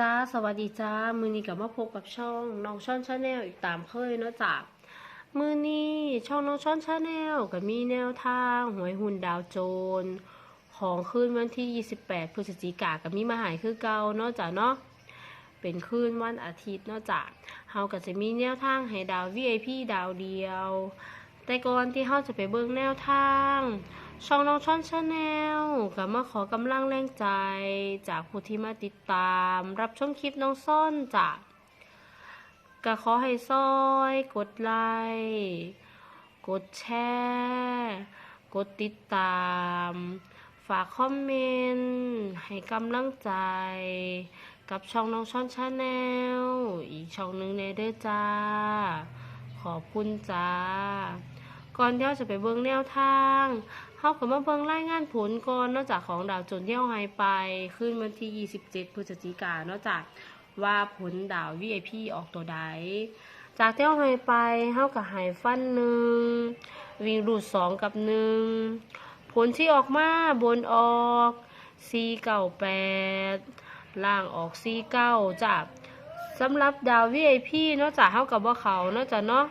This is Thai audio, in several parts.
จ้าสวัสดีจ้า มือนี้กลับมาพบกับช่องน้องช่อนชาแนลอีกตามเคยเนาะจ้ามือนี้ช่องน้องช่อนชาแนลก็มีแนวทางหวยหุ่นดาวโจรของคืนวันที่ 28 พฤศจิกายนก็มีมาหายคือเก่าเนาะจ้าเนาะเป็นคืนวันอาทิตย์เนาะจ้าเฮาก็จะมีแนวทางให้ดาว VIP ดาวเดียว แต่ก่อนที่เฮาจะไปเบิ่งแนวทาง ช่องน้องช่อนชาแนลก็มาขอกำลังแรงใจจากผู้ที่มาติดตาม รับชมคลิปน้องซ่อนจ้ะก็ขอให้ซอย กดไลค์กดแชร์กดติดตาม ฝากคอมเมนต์ให้กำลังใจ กับช่องน้องช่อนชาแนลอีกช่องหนึ่งในเด้อจ้า ขอบคุณจ้า ก่อนเที่เราจะไปเบิ่งแนวทางเฮาก็มาเบิ่งรายงานผลก่อนนอกจากของดาวจนเที่เฮาให้ไปขึ้นวันที่ 27พฤศจิกายนนอกจากว่าผลดาว VIP ออกตัวใด จากเที่เฮาให้ไปเฮาก็ให้ฟันหนึ่งวิ่งรูดสองกับหนึ่งผลที่ออกมาบนออก498ล่างออก49จ้ะสำหรับดาว VIP นอกจากเฮากับว่าเขานอกจากเนาะ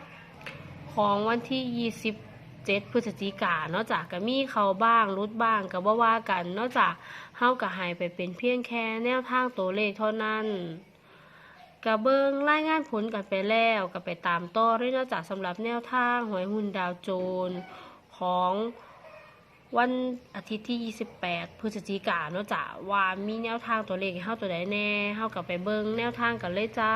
ของวันที่ 27 พฤศจิกาเนาะจากก็มีเขาบ้างรุดบ้างก็บ่ว่ากันเนอกจากเฮาก็ให้ไปเป็นเพียงแค่แนวทางตัวเลขเท่านั้นก็เบิ่งรายงานผลกันไปแล้วก็ไปตามต่อด้วยนอกจากสำหรับแนวทางหวยหุ้นดาวโจนของวันอาทิตย์ที่ 28 พฤศจิกายนเนาะจ้ะว่ามีแนวทางตัวเลขให้าตัวใดแน่เฮาก็ไปเบิ่งแนวทางกันเลยจ้า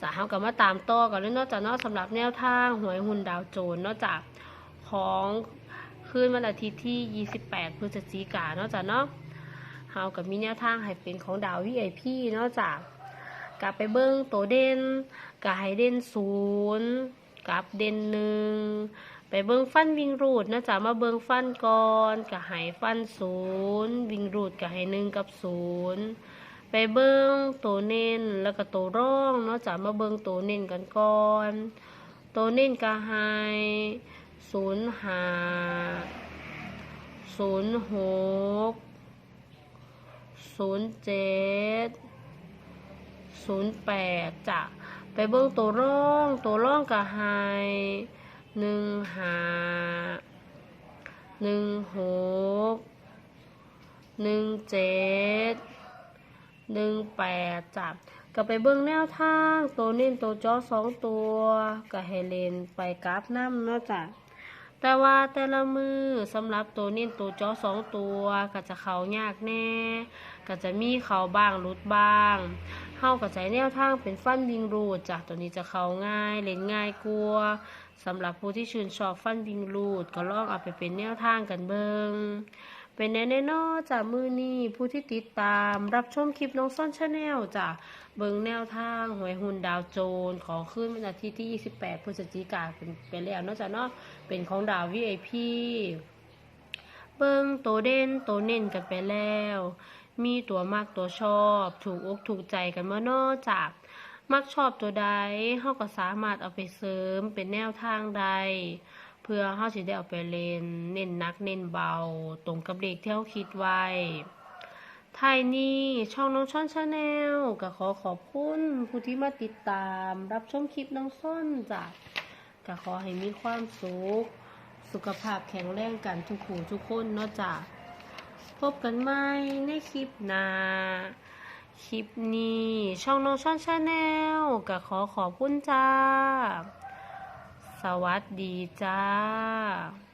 จะเฮากับมาตามต่อกันเลยนอกจากเนอกสำหรับแนวทางหวยหุ่นดาวโจนเนอกจากของคืนวันอาทิตย์ที่ 28 พฤศจิกายนเนอกจากเนาะเฮากับมีแนวทางให้เป็นของดาว VIP เนอกจากกลับไปเบิ้งตัวเด่นกับให้เด่นศูนย์กับเด่นหนึ่งไปเบิ้งฟันวิ่งรูดเนอกจากมาเบิ้งฟันก่อนกับให้ฟันศูนย์วิ่งรูดกับให้หนึ่งกับศูนย์ ไปเบิ้งตัวเน้นแล้วก็ตัวร่องเนาะจากมาเบิ้งตัวเน้นกันก่อน ตัวเน้นก็ให้ศูนย์ห้าศูนย์หกศูนย์เจ็ดศูนย์แปดจะไปเบิ้งตัวร่อง ตัวร่องก็ให้หนึ่งห้าหนึ่งหกหนึ่งเจ็ด หนึ่งแปดจับก็ไปเบิ้งแนวทางตัวเน้นตัวจอสองตัวก็ให้เลนไปกราฟน้ำเนาะจ้ะแต่ว่าแต่ละมือสำหรับตัวเน้นตัวจอสองตัวก็จะเขายากแน่ ก็จะมีเขาบ้างรุดบ้างเฮาก็ใช้แนวทางเป็นฟันวิงรูดจ้ะตัวนี้จะเขาง่ายเล่นง่ายกลัวสำหรับผู้ที่ชื่นชอบฟันวิงรูดก็ลองเอาไปเป็นแนวทางกันเบิง เป็นแน่แน่นอจากมือนี้ผู้ที่ติดตามรับชมคลิปน้องซ่อนชาแนลจากเบิงแนวทางหวยหุ่นดาวโจนของขึ้นวันอาทิตย์ที่ 28 พฤศจิกายนเป็นไปแล้วนอกจากเนาะเป็นของดาว VIP เบิงตัวเด่นโตเน้นกันไปแล้ว มีตัวมากตัวชอบ ถูกอกถูกใจกันเมื่อนอกจากมักชอบตัวใดเฮาก็สามารถเอาไปเสริมเป็นแนวทางใด เพื่อเฮาสิได้เอาไปเล่นเน้นหนักเน้นเบา ตรงกับเด็กที่เฮาคิดไว้ทายนี้ช่องน้องช่อนชาแนลก็ขอขอบคุณผู้ที่มาติดตาม รับชมคลิปน้องซ่อนจ้ะก็ขอให้มีความสุข สุขภาพแข็งแรงกันทุกผู้ทุกคนเนาะจ้ะพบกันใหม่ในคลิปหน้าคลิปนี้ ช่องน้องช่อนชาแนลก็ขอขอบคุณจ้า สวัสดีจ้า